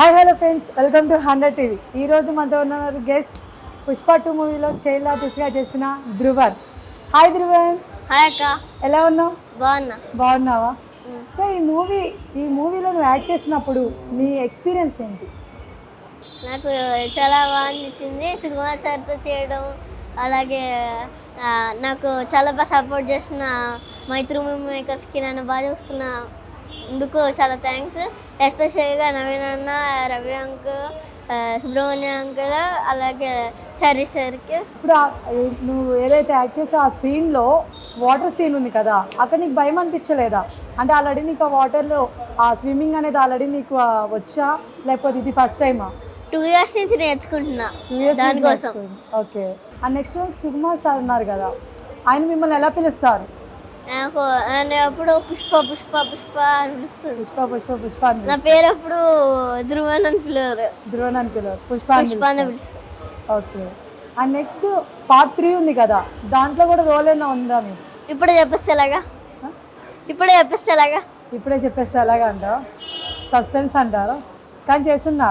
Hi hello friends welcome to hundred TV ఈ రోజు మనతో ఉన్నారు గెస్ట్ పుష్ప టూ మూవీలో చైల్డ్ ఆర్టిస్ట్గా చేసిన ధ్రువన్ హాయ్ ధ్రువన్ హాయ్ అక్క. ఎలా ఉన్నావు? బాగున్నా. బాగున్నావా? సో ఈ మూవీ ఈ మూవీలో నువ్వు యాక్ట్ చేసినప్పుడు నీ ఎక్స్పీరియన్స్ ఏంటి? నాకు చాలా బాగా అనిపించింది. సుకుమార్ సార్తో చేయడం అలాగే నాకు చాలా బాగా సపోర్ట్ చేసిన మైత్రి మూవీ మేకర్స్కి నన్ను బాగా చూసుకున్న అందుకు చాలా థ్యాంక్స్ ఎస్పెషల్గా నవీన్ అన్న రవి అంకుల్ ఆ, సుబ్రహ్మణ్య అంకుల్ అలాగే చరి సార్కి ఇప్పుడు ఆ- నువ్వు ఏదైతే యాక్ట్ చేసే ఆ సీన్లో వాటర్ సీన్ ఉంది కదా అక్కడ నీకు భయం అనిపించలేదా? అంటే ఆల్రెడీ నీకు ఆ వాటర్లో ఆ స్విమ్మింగ్ అనేది ఆల్రెడీ నీకు ఆ, వచ్చా? లేకపోతే ఇది ఫస్ట్ టైమా టూ ఇయర్స్ నుంచి నేర్చుకుంటున్నా. టూ ఇయర్స్ దానికోసం. Okay and next Sukumar sir ఉన్నారు కదా ఆయన మిమ్మల్ని ఎలా పిలుస్తారు? నాకు నేను ఎప్పుడు పుష్ప పుష్ప పుష్ప అనిపిస్తుంది. పుష్ప పుష్ప పుష్ప అని నా పేరు ఎప్పుడు ధ్రువన్ అని పిలవరు. ధ్రువన్ అని పిలవరు. పుష్ప అని పుష్ప అని పిలుస్తారు. Okay. And next part three ఉంది కదా. దాంట్లో కూడా రోల్ ఏమైనా ఉందా మీకు ఇప్పుడే చెప్పేస్తే ఎలాగా? ఇప్పుడే చెప్పేస్తే ఎలాగా? ఇప్పుడే చెప్పేస్తే ఎలాగ అంటావు? సస్పెన్స్ అంటారు. కానీ చేస్తున్నా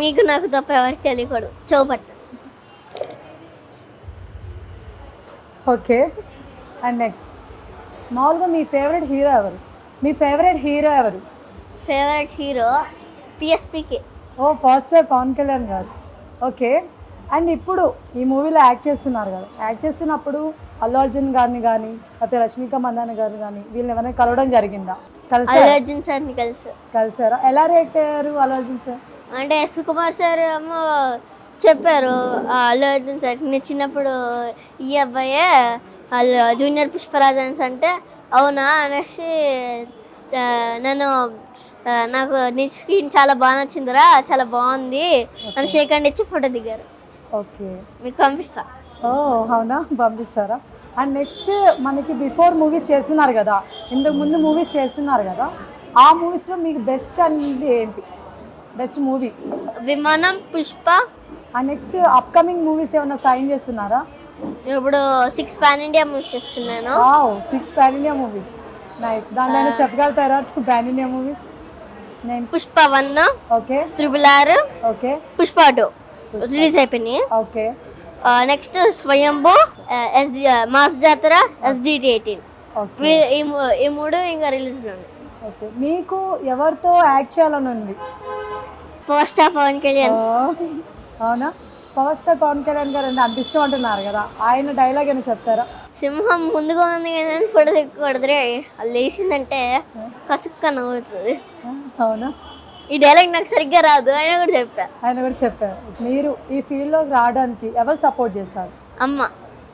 మీకు నాకు తప్ప ఎవరికి తెలియకూడదు. చౌపట్టు ఓకే. And next. మామూలుగా మీ ఫేవరెట్ హీరో ఎవరు? మీ ఫేవరెట్ హీరో ఎవరు? Favourite hero PSPK O positive Pawan Kalyan గారు. ఓకే. అండ్ ఇప్పుడు ఈ మూవీలో యాక్ట్ చేస్తున్నారు కదా. యాక్ట్ చేస్తున్నప్పుడు అల్లు అర్జున్ గారిని కానీ లేకపోతే రష్మిక మందాన గారిని కానీ వీళ్ళని ఎవరైనా కలవడం జరిగిందా? కలిసారా? అల్లు అర్జున్ సార్ని కలిసి. కలిసారా? ఎలా రియాక్ట్ అయ్యారు అల్లు అర్జున్ సార్? అంటే సుకుమార్ సార్ ఏమో చెప్పారు అల్లు అర్జున్ సార్ నేను చిన్నప్పుడు ఈ అబ్బాయే అల్లు జూనియర్ పుష్పరాజ్ అనేసి అంటే అవునా అనేసి ఆ, నన్ను ఆ, నాకు నీ స్క్రీన్ చాలా బాగా నచ్చిందిరా చాలా బాగుంది అని షేక్ హ్యాండ్ ఇచ్చి ఫోటో దిగారు. ఓకే. మీకు పంపిస్తా. ఓ అవునా? పంపిస్తారా? అండ్ నెక్స్ట్ మనకి బిఫోర్ మూవీస్ చేస్తున్నారు కదా ఇంతకు ముందు మూవీస్ చేస్తున్నారు కదా ఆ మూవీస్లో మీకు బెస్ట్ అనేది ఏంటి? Best movie? Vimanam Pushpa. And next upcoming movies ఏమైనా సైన్ చేస్తున్నారా? ఇప్పుడు సిక్స్ పాన్ ఇండియా మూవీస్ చేస్తున్నాను. Wow six pan India movies. Nice దాంట్లో చెప్పగలుగుతారా? Two pan India movies? నేను Pushpa one okay. Triple R okay. Pushpa two release అయిపోయినాయి. Okay. Next Swayambhu SD mass Jathara SDT eighteen. Okay. ఈ మూడు ఇంకా release okay. మీకు ఎవరితో యాక్ట్ చేయాలని ఉంది? Power star Pawan Kalyan. అవునా? పవర్ స్టార్ పవన్ కళ్యాణ్ గారు అంటే అంత ఇష్టం అంటున్నారు కదా. ఆయన డైలాగ్ ఏమైనా చెప్తారా? సింహం ముందుగా ఉంది కానీ ఫోటో దిక్కకూడదురే అది లేచిందంటే కసుక్క నవ్వుతుంది అవునా? ఈ డైలాగ్ నాకు సరిగ్గా రాదు. అయినా కూడా చెప్పా. ఆయన కూడా చెప్పారు. మీరు ఈ ఫీల్డ్లోకి రావడానికి ఎవరు సపోర్ట్ చేశారు? అమ్మ.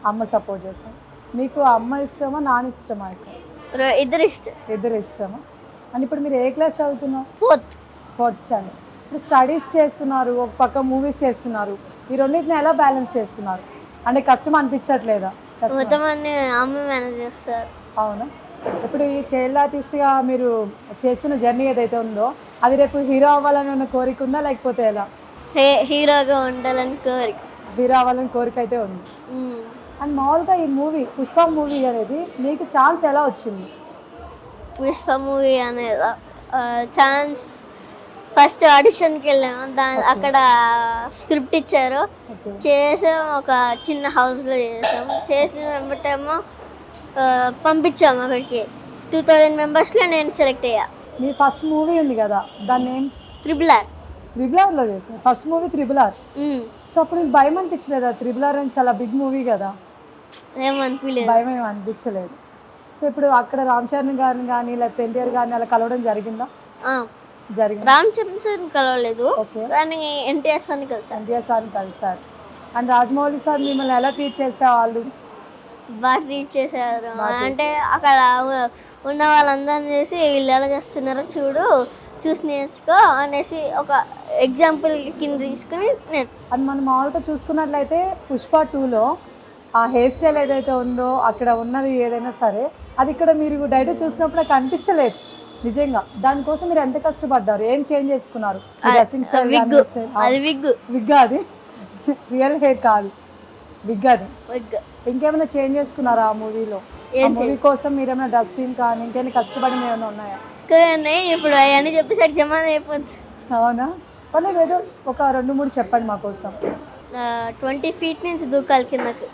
అమ్మ సపోర్ట్ చేశారు. మీకు అమ్మ ఇష్టమా నాన్న ఇష్టమా ఇద్దరు ఇష్టం. ఇద్దరు ఇష్టమా? అని ఇప్పుడు మీరు ఏ క్లాస్ చదువుతున్నారు ఫోర్త్ ఫోర్త్ స్టాండర్డ్ ఇప్పుడు స్టడీస్ చేస్తున్నారు ఒక పక్క మూవీస్ చేస్తున్నారు. ఈ రెండింటిని ఎలా బ్యాలెన్స్ చేస్తున్నారు? అంటే కష్టం అనిపించట్లేదా? మొత్తం అన్ని మేనేజ్ చేస్తారు. అవునా? ఇప్పుడు ఈ చైల్డ్ ఆర్టిస్ట్గా మీరు చేస్తున్న జర్నీ ఏదైతే ఉందో అది రేపు హీరో అవ్వాలని ఉన్న కోరిక ఉందా? లేకపోతే ఎలా? హే హీరోగా ఉండాలని కోరిక. హీరో అవ్వాలని కోరిక అయితే ఉంది. అండ్ మామూలుగా ఈ మూవీ పుష్ప మూవీ అనేది మీకు ఛాన్స్ ఎలా వచ్చింది? పుష్ప మూవీ అనేది ఛాన్స్ ఫస్ట్ ఆడిషన్కి వెళ్ళాము దాని అక్కడ స్క్రిప్ట్ ఇచ్చారు. చేసాం ఒక చిన్న హౌస్లో చేసాం. చేసి వెంబటేమో పంపించాము అక్కడికి. టూ థౌజండ్ మెంబర్స్లో నేను సెలెక్ట్ అయ్యా. మీ ఫస్ట్ మూవీ ఉంది కదా దాన్ని ఏం త్రిబుల్ ఆర్ త్రిబుల్ ఆర్లో చేశారు first movie triple R so అప్పుడు మీకు భయం అనిపించలేదా? త్రిబుల్ ఆర్ అని చాలా బిగ్ మూవీ కదా. ఏమనిపించలేదు భయం ఏమి అనిపించలేదు. సో ఇప్పుడు అక్కడ రామ్ చరణ్ గారిని కానీ లేకపోతే ఎన్టీఆర్ గారిని అలా కలవడం జరిగిందా? జరిగింది. రామ్ చరణ్ సార్ని కలవలేదు కానీ ఎన్టీఆర్ సార్ని కలిసాను ఎన్టీఆర్ సార్ని కలిసారు అండ్ రాజమౌళి సార్ మిమ్మల్ని ఎలా ట్రీట్ చేసేవాళ్ళు? బాగా ట్రీట్ చేశారు. అంటే అక్కడ ఉన్న వాళ్ళందరిని చేసి వీళ్ళు ఎలా చేస్తున్నారో చూడు చూసి నేర్చుకో అనేసి ఒక ఎగ్జాంపుల్ కింద తీసుకుని నేను అండ్ మనం మామూలుగా చూసుకున్నట్లయితే పుష్ప టూలో ఆ హెయిర్ స్టైల్ ఏదైతే ఉందో అక్కడ ఉన్నది ఏదైనా సరే అది ఇక్కడ మీరు డైరెక్ట్ చూసినప్పుడు నాకు అనిపించలేదు. నిజంగా. దానికోసం మీరు ఎంత కష్టపడ్డారు? ఏం చేంజ్ చేసుకున్నారు? డ్రెస్సింగ్ స్టైల్ విగ్ అది విగ్ విగ్ అది. రియల్ హెయిర్ కాదు. విగ్ అది. విగ్ ఇంకేమైనా చేంజ్ చేసుకున్నారా ఆ మూవీలో? మూవీ కోసం మీరు ఏమైనా డ్రెస్సింగ్ కానీ ఇంకేమైనా కష్టపడి ఏమైనా ఉన్నాయా? కానీ ఇప్పుడు అవన్నీ చెప్పేసరికి జమా అయిపోతుంది అవునా? పర్లేదు ఏదో ఒక రెండు మూడు చెప్పండి మా కోసం. ట్వంటీ ఫీట్ నుంచి దూకాలి కిందకి.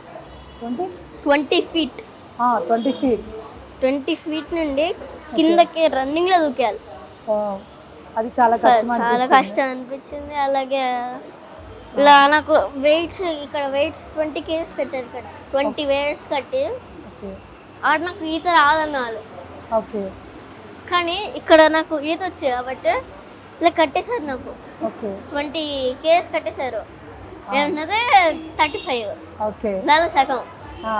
Twenty? Twenty feet. Twenty feet. Twenty feet నుండి కిందకి రన్నింగ్లో దూకాలి అది చాలా కష్టం చాలా కష్టం అనిపించింది. అలాగే ఇలా నాకు వెయిట్స్ ఇక్కడ వెయిట్స్ ట్వంటీ కేజీస్ పెట్టారు ఇక్కడ. ట్వంటీ వెయిట్స్ కట్టి ఆడ నాకు ఈత రాదన్నారు ఓకే కానీ ఇక్కడ నాకు ఈత వచ్చేది కాబట్టి ఇలా కట్టేశారు నాకు. ఓకే ట్వంటీ కేజీస్ కట్టేశారు. ఏంటంటే థర్టీ ఫైవ్ ఓకే దాని సగం. ఆ,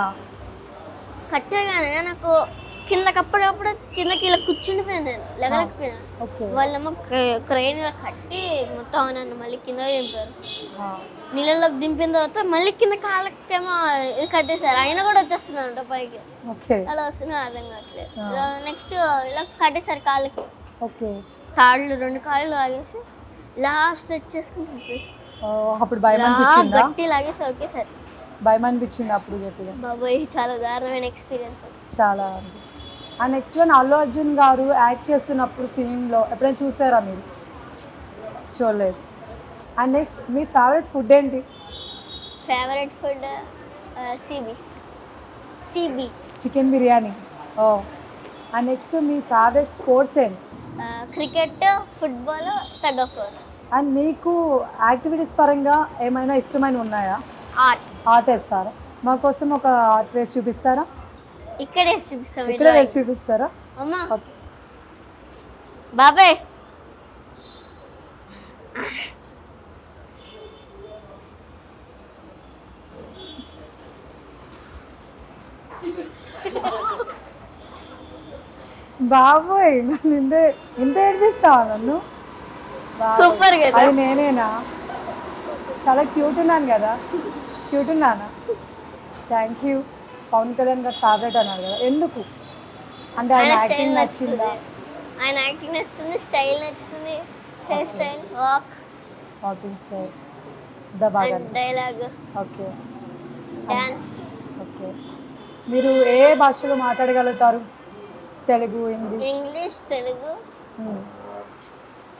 కట్టగానే నాకు కిందకి అప్పుడప్పుడు కిందకి ఇలా కూర్చుండిపోయాను నేను లెగలేకపోయాను. వాళ్ళేమో క్రెయిన్ ఇలా కట్టి మొత్తం నన్ను మళ్ళీ కింద దింపారు. నీళ్ళలోకి దింపిన తర్వాత మళ్ళీ కింద కాళ్ళకేమో ఇది కట్టేశారు. అయినా కూడా వచ్చేస్తున్నాను పైకి. ఓకే. అలా వస్తున్నా అర్థం కావట్లేదు. నెక్స్ట్ ఇలా కట్టేశారు కాళ్ళకి. ఓకే. తాళ్ళు రెండు కాళ్ళు లాగేసి లాస్ట్ ఓ, అప్పుడు భయం గట్టి లాగేసి ఒకేసారి. భయం అనిపించింది అప్పుడు గట్టిగా. బాబోయ్ చాలా దారుణమైన ఎక్స్పీరియన్స్ చాలా అనిపించింది. ఆ నెక్స్ట్ వన్ అల్లు అర్జున్ గారు యాక్ట్ చేస్తున్నప్పుడు సీన్లో ఎప్పుడైనా చూసారా మీరు? చూడలేదు. అండ్ నెక్స్ట్ మీ ఫేవరెట్ ఫుడ్ ఏంటి? ఫేవరెట్ ఫుడ్ సిబి సిబి చికెన్ బిర్యానీ. ఓ. అండ్ నెక్స్ట్ మీ ఫేవరెట్ స్పోర్ట్స్ ఏంటి? Cricket football tug of and మీకు యాక్టివిటీస్ పరంగా ఏమైనా ఇష్టమైన ఉన్నాయా? ఆర్ట్ ఆర్ట్ వేస్తారా మా కోసం ఒక ఆర్ట్ వేసి చూపిస్తారా? ఇక్కడే చూపిస్తాం ఇక్కడ వేసి చూపిస్తారా? అమ్మా. బాబాయ్. బాబోయ్ నన్ను ఇంత ఇంత ఏడిపిస్తావా నన్ను. సూపర్ అది నేనేనా? చాలా క్యూట్ ఉన్నాను కదా. క్యూట్ ఉన్నానా థ్యాంక్ యూ పవన్ కళ్యాణ్ గారు ఫేవరెట్ అన్నారు కదా. ఎందుకు? అంటే ఆయన యాక్టింగ్ నచ్చిందా? ఆయన యాక్టింగ్ నచ్చుతుంది స్టైల్ నచ్చుతుంది hair style walk walking style బాగా డైలాగ్ ఓకే డాన్స్ ఓకే మీరు ఏ భాషలో మాట్లాడగలుగుతారు? తెలుగు ఇంగ్లీష్? ఇంగ్లీష్ తెలుగు.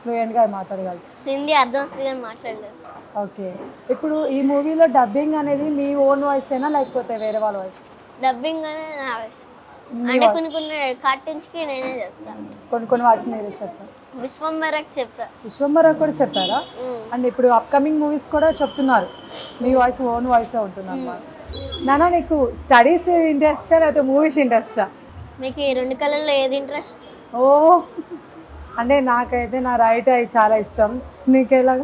ఫ్లూయెంట్గా మాట్లాడగలుగుతారు. హిందీ అర్థం కానీ మాట్లాడలేదు. ఓకే. ఇప్పుడు ఈ మూవీలో డబ్బింగ్ అనేది మీ ఓన్ వాయిస్ అయినా లేకపోతే వేరే వాళ్ళ వాయిస్ డబ్బింగ్ అనే నా. మీ అంటే. కొన్ని కొన్ని cartoons కి నేనే చెప్తాను కొన్ని కొన్ని వాటిని మీరే చెప్పారు విశ్వంబరకు చెప్పా. విశ్వంబర కూడా చెప్పారా. అండ్ ఇప్పుడు అప్కమింగ్ మూవీస్ కూడా చెప్తున్నారు. మీ వాయిస్ ఓన్ వాయిస్ ఉంటుంది అన్నమాట నాన్న నీకు స్టడీస్ ఇంట్రెస్టా లేకపోతే మూవీస్ ఇంట్రెస్టా మీకు ఈ రెండు కళల్లో ఏది ఇంట్రెస్ట్ ఓ! అంటే నాకైతే నా రైట్ అవి చాలా ఇష్టం. నీకు ఎలాగ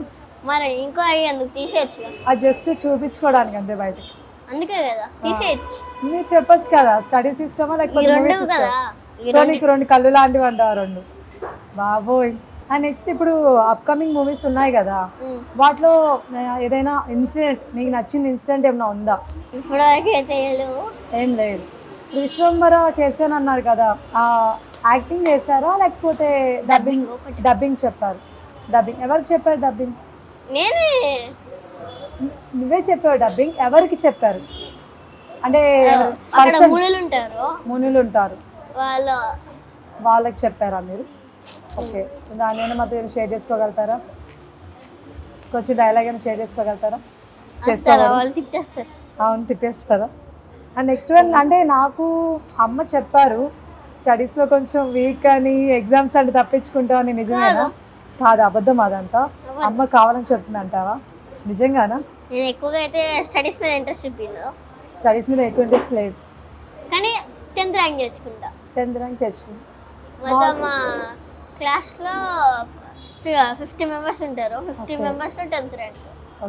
మరి ఇంకో అవి అందుకు తీసేయచ్చు అది జస్ట్ చూపించుకోవడానికి అంతే బయటకి. అందుకే కదా తీసేయచ్చు. మీరు చెప్పొచ్చు కదా స్టడీస్ ఇష్టమా ఈ లేకపోతే సో నీకు రెండు కళ్ళు లాంటివి అంటావా రెండు? బాబోయ్. అండ్ నెక్స్ట్ ఇప్పుడు అప్కమింగ్ మూవీస్ ఉన్నాయి కదా. వాటిలో ఏదైనా ఇన్సిడెంట్ నీకు నచ్చిన ఇన్సిడెంట్ ఏమైనా ఉందా? ఇప్పటివరకు అయితే లేవు. ఏం లేదు. ఇప్పుడు విశ్వంబర చేశానన్నారు కదా ఆ యాక్టింగ్ చేశారా? లేకపోతే డబ్బింగ్ డబ్బింగ్ చెప్పారు. డబ్బింగ్ ఎవరికి చెప్పారు డబ్బింగ్ నేనే. నువ్వే చెప్పావు డబ్బింగ్ ఎవరికి చెప్పారు? అంటే మునులు ఉంటారు. మునులు ఉంటారు. వాళ్ళు వాళ్ళకి చెప్పారా మీరు? ఓకే దాని ఏమైనా మాతో షేర్ చేసుకోగలుగుతారా? కొంచెం డైలాగ్ అయినా షేర్ చేసుకోగలుగుతారా? చేస్తారా వాళ్ళు తిట్టేస్తారు. అవును తిట్టేస్తారా? అండ్ నెక్స్ట్ వన్ అంటే నాకు అమ్మ చెప్పారు. స్టడీస్లో కొంచెం వీక్ అని ఎగ్జామ్స్ అంటే తప్పించుకుంటామని నిజమేనా? కాదు. అబద్ధం అదంతా. అమ్మ కావాలని చెప్తుందంటావా? నిజంగానా? నేను ఎక్కువగా అయితే స్టడీస్ మీద ఇంట్రెస్ట్ చూపించదు స్టడీస్ మీద ఎక్కువ ఇంట్రెస్ట్ లేదు. కానీ టెన్త్ ర్యాంక్ తెచ్చుకుంటా. టెన్త్ ర్యాంక్ తెచ్చుకుంది మొత్తం మా క్లాస్లో ఫిఫ్టీ మెంబర్స్ ఉంటారు. ఫిఫ్టీ. మెంబర్స్లో టెన్త్ ర్యాంక్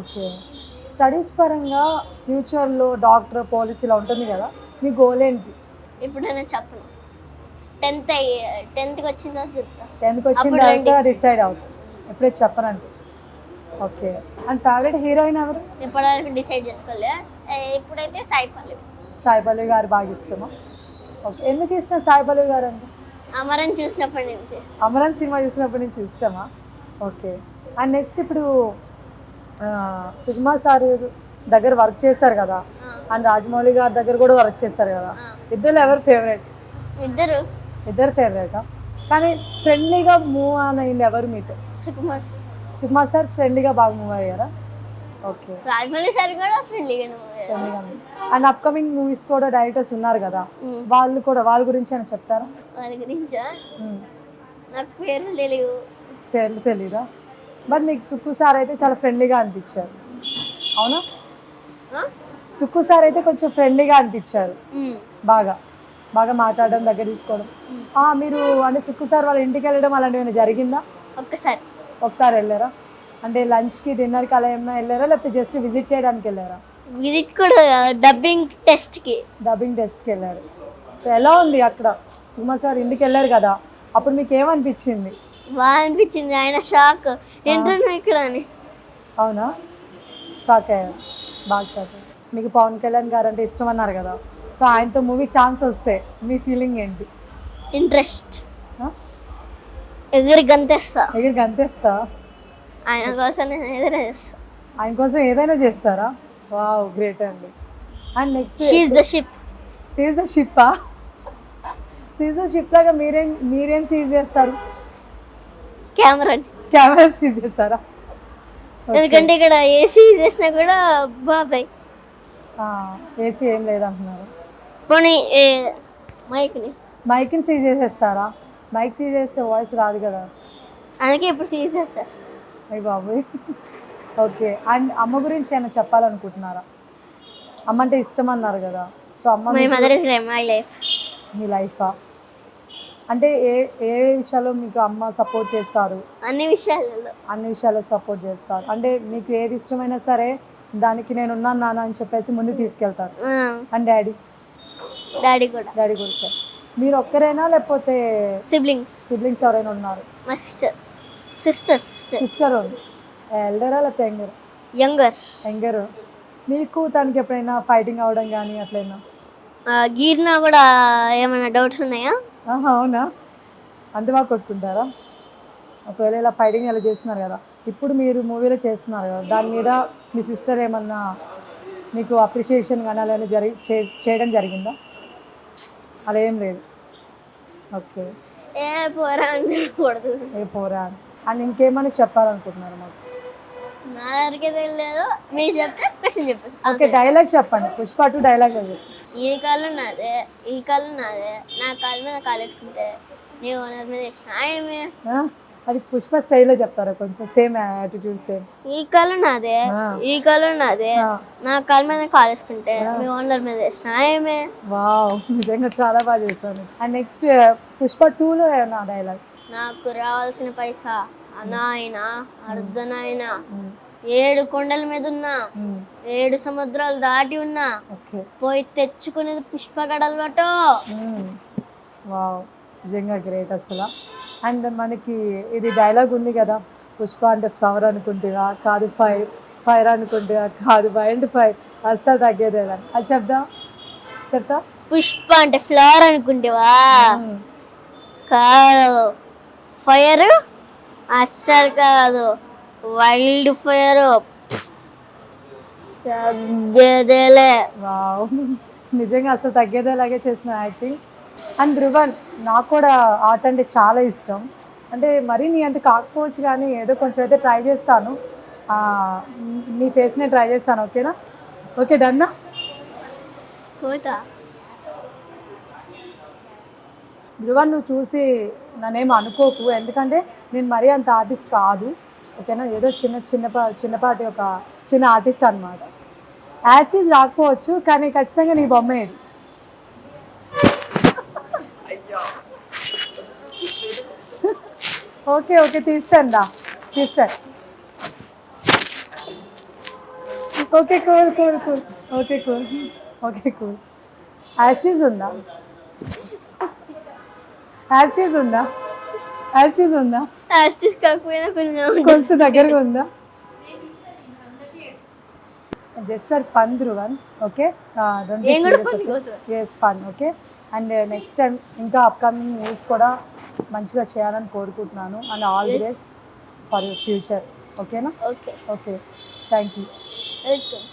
ఓకే స్టడీస్ పరంగా ఫ్యూచర్లో డాక్టర్ పోలీస్ ఇలా ఉంటుంది కదా? మీ గోల్ ఏంటి? ఇప్పుడు నేను చెప్పను. టెన్త్ టెన్త్కి వచ్చిన తర్వాత చెప్తా. టెన్త్కి వచ్చిన తర్వాత. డిసైడ్ అవుతుంది ఎప్పుడే చెప్పనండి. ఓకే. అండ్ ఫేవరెట్ హీరోయిన్ ఎవరు? ఇప్పటివరకు డిసైడ్ చేసుకోలే. ఏ, ఇప్పుడైతే సాయిపల్లి సాయి పల్లవి గారు బాగా ఇష్టమా? ఓకే. ఎందుకు ఇష్టం సాయి పల్లవి గారు అంటే? అమరన్ చూసినప్పటి నుంచి. అమరన్ సినిమా చూసినప్పటి నుంచి ఇష్టమా? ఓకే. అండ్ నెక్స్ట్ ఇప్పుడు సుకుమార్ సార్ దగ్గర వర్క్ చేస్తారు కదా? అండ్ రాజమౌళి గారి దగ్గర కూడా వర్క్ చేస్తారు కదా. ఇద్దరు ఎవరు ఫేవరెట్? ఇద్దరు. ఇద్దరు ఫేవరెటా కానీ ఫ్రెండ్లీగా మూవ్ ఆన్ అయింది ఎవరు మీతో? సుకుమార్ సుకుమార్ సార్ ఫ్రెండ్లీగా బాగా మూవ్ అయ్యారా? ఓకే రాజమౌళి సార్ కూడా అండ్ అప్కమింగ్ మూవీస్ కూడా డైరెక్టర్స్ ఉన్నారు కదా? వాళ్ళు కూడా వాళ్ళ గురించి అని చెప్తారా? వాళ్ళ గురించా? మ్మ్. నాకు పేర్లు తెలియవు పేర్లు తెలీదా? బట్ మీకు సుక్కు సార్ అయితే చాలా ఫ్రెండ్లీగా అనిపించారు. అవునా? సుక్కు సార్ అయితే కొంచెం ఫ్రెండ్లీగా అనిపించారు. మ్మ్. బాగా. బాగా మాట్లాడడం దగ్గర తీసుకోవడం. మీరు అంటే సుక్కు సార్ వాళ్ళ ఇంటికి వెళ్ళడం అలాంటివి ఏమైనా జరిగిందా? ఒక్కసారి. ఒకసారి వెళ్ళారా? అంటే లంచ్కి డిన్నర్కి అలా ఏమైనా వెళ్ళారా? లేకపోతే జస్ట్ విజిట్ చేయడానికి వెళ్ళారా? విజిట్ కూడా డబ్బింగ్ టెస్ట్కి. డబ్బింగ్ టెస్ట్కి వెళ్ళారు. సో ఎలా ఉంది అక్కడ? సుకుమార్ సార్ ఇంటికి వెళ్ళారు కదా అప్పుడు మీకు ఏమనిపించింది? బాగా అనిపించింది ఆయన షాక్. ఏంటన్నా ఇక్కడ అని. అవునా? షాక్ అయ్యారు. బాగా షాక్ మీకు పవన్ కళ్యాణ్ గారు అంటే ఇష్టం అన్నారు కదా. సో ఆయనతో మూవీ ఛాన్స్ వస్తే మీ ఫీలింగ్ ఏంటి? ఇంట్రెస్ట్? ఎగిరి గంతేస్తా. దగ్గరికి అంతేస్తా ఆయన కోసం నేను ఏదైనా చేస్తా. ఆయన కోసం ఏదైనా చేస్తారా? వావ్ గ్రేట్ అండి. And next she the ship seize the షిప్పా seize the ship లాగా మీరేం మీరేం సీజ్ చేస్తారు? కెమెరా కెమెరా సీజ్ చేస్తారా? ఎందుకంటే ఇక్కడ ఏసీ చేసినా కూడా బాబాయ్. ఏసీ ఏం లేదంటున్నారు. పోనీ మైక్ని. మైక్ని సీజ్ చేసేస్తారా? మైక్ సీజ్ చేస్తే వాయిస్ రాదు కదా. అందుకే ఇప్పుడు సీజ్ చేస్తారు అయ్యి బాబోయ్. ఓకే. అండ్ అమ్మ గురించి ఏమైనా చెప్పాలనుకుంటున్నారా? అమ్మ అంటే ఇష్టం అన్నారు కదా. సో అమ్మ my mother is my life మీ లైఫా అంటే ఏ ఏ విషయాల్లో మీకు అమ్మ సపోర్ట్ చేస్తారు? అన్ని విషయాలలో. అన్ని విషయాల్లో సపోర్ట్ చేస్తారు. అంటే మీకు ఏది ఇష్టమైనా సరే దానికి నేను ఉన్నాను నాన్న అని చెప్పేసి ముందు తీసుకెళ్తారు. And daddy? డాడీ కూడా. డాడీ కూడా సార్ మీరు ఒక్కరేనా లేకపోతే సిబ్లింగ్స్ సిబ్లింగ్స్ ఎవరైనా ఉన్నారు? మా సిస్టర్ సిస్టర్ సిస్టర్ సిస్టర్ ఉంది. ఎల్డరా లేకపోతే యంగర్ యంగర్ యంగర్ మీకు తనకి ఎప్పుడైనా ఫైటింగ్ అవ్వడం కానీ అట్లయినా గీర్నా కూడా ఏమైనా డౌట్స్ ఉన్నాయా? ఆహా, అవునా? అంత బాగా కొట్టుకుంటారా? ఒకవేళ ఇలా ఫైటింగ్ ఇలా చేస్తున్నారు కదా ఇప్పుడు మీరు మూవీలో చేస్తున్నారు కదా దాని మీద మీ సిస్టర్ ఏమన్నా మీకు అప్రిషియేషన్ కానీ అలా ఏమైనా జరి చే- చేయడం జరిగిందా? ఏం లేదు. ఓకే. ఏ పోరా అనకూడదు ఏ పోరా అని. అండ్ ఇంకేమైనా చెప్పాలనుకుంటున్నారు మాకు? నా దగ్గరికి తెలియదు మీరు చెప్తే క్వశ్చన్ చెప్పు ఓకే డైలాగ్ చెప్పండి. పుష్ప టూ డైలాగ్ చెప్పండి ఈ కాలు నాదే ఈ కాలు నాదే. నా కాలు మీద కాలు వేసుకుంటే నీ ఓనర్ మీద వేసిన. ఏమి ఆ? అది పుష్ప స్టైల్లో చెప్తారా కొంచెం సేమ్ యాటిట్యూడ్ సేమ్. ఈ కాలు నాదే. ఈ కాలు నాదే. నా కాలు మీద కాలు వేసుకుంటే మీ ఓనర్ మీద వేసిన ఏమి వావ్ నిజంగా చాలా బాగా చేశాను అండ్ నెక్స్ట్ పుష్ప టూలో ఏమన్నా డైలాగ్ నాకు రావాల్సిన పైసా? నాయన. అర్ధనాయన ఏడు కొండల మీద ఉన్నా. ఏడు సముద్రాలు దాటి ఉన్నా. పోయి తెచ్చుకునేది పుష్పగడలు బట్టో వావ్ నిజంగా గ్రేట్ అసలు. అండ్ మనకి ఇది డైలాగ్ ఉంది కదా పుష్ప అంటే ఫ్లవర్ అనుకుంటుగా కాదు ఫైర్ ఫైర్ అనుకుంటుగా కాదు వైల్డ్ ఫైర్ అస్సలు తగ్గేదేలా అది చెప్దా చెప్తా? పుష్ప అంటే ఫ్లవర్ అనుకుంటేవా? కాదు. ఫైర్ అస్సలు కాదు. వైల్డ్ ఫైర్ తగ్గేదేలే వావ్. నిజంగా అసలు తగ్గేదేలాగే చేసిన యాక్టింగ్ అండ్ ధ్రువన్ నాకు కూడా ఆర్ట్ అంటే చాలా ఇష్టం. అంటే మరీ నీ అంత కాకపోవచ్చు కానీ ఏదో కొంచెం అయితే ట్రై చేస్తాను. నీ ఫేస్నే ట్రై చేస్తాను ఓకేనా? ఓకే డన్నా? కోత. ధ్రువన్ నువ్వు చూసి నన్నేం అనుకోకు. ఎందుకంటే నేను మరీ అంత ఆర్టిస్ట్ కాదు. ఓకేనా? ఏదో చిన్న చిన్నపా చిన్నపాటి ఒక చిన్న ఆర్టిస్ట్ అనమాట యాస్టీస్ రాకపోవచ్చు కానీ ఖచ్చితంగా నీ బొమ్మ ఏది ఓకే ఓకే తీస్తాను తీస్తాను okay cool cool cool. Okay cool. Okay cool. యాస్టీస్ ఉందా? యాస్టీస్ ఉందా? యాస్టీస్ ఉందా? ఆర్టిస్ట్ కాకపోయినా కొంచెం కొంచెం దగ్గరగా ఉందా? Just for fun Dhruvan okay. Yes fun okay and next time ఇంకా అప్కమింగ్ మూవీస్ కూడా మంచిగా చేయాలని కోరుకుంటున్నాను. And all the best for your future ఓకేనా okay okay thank you welcome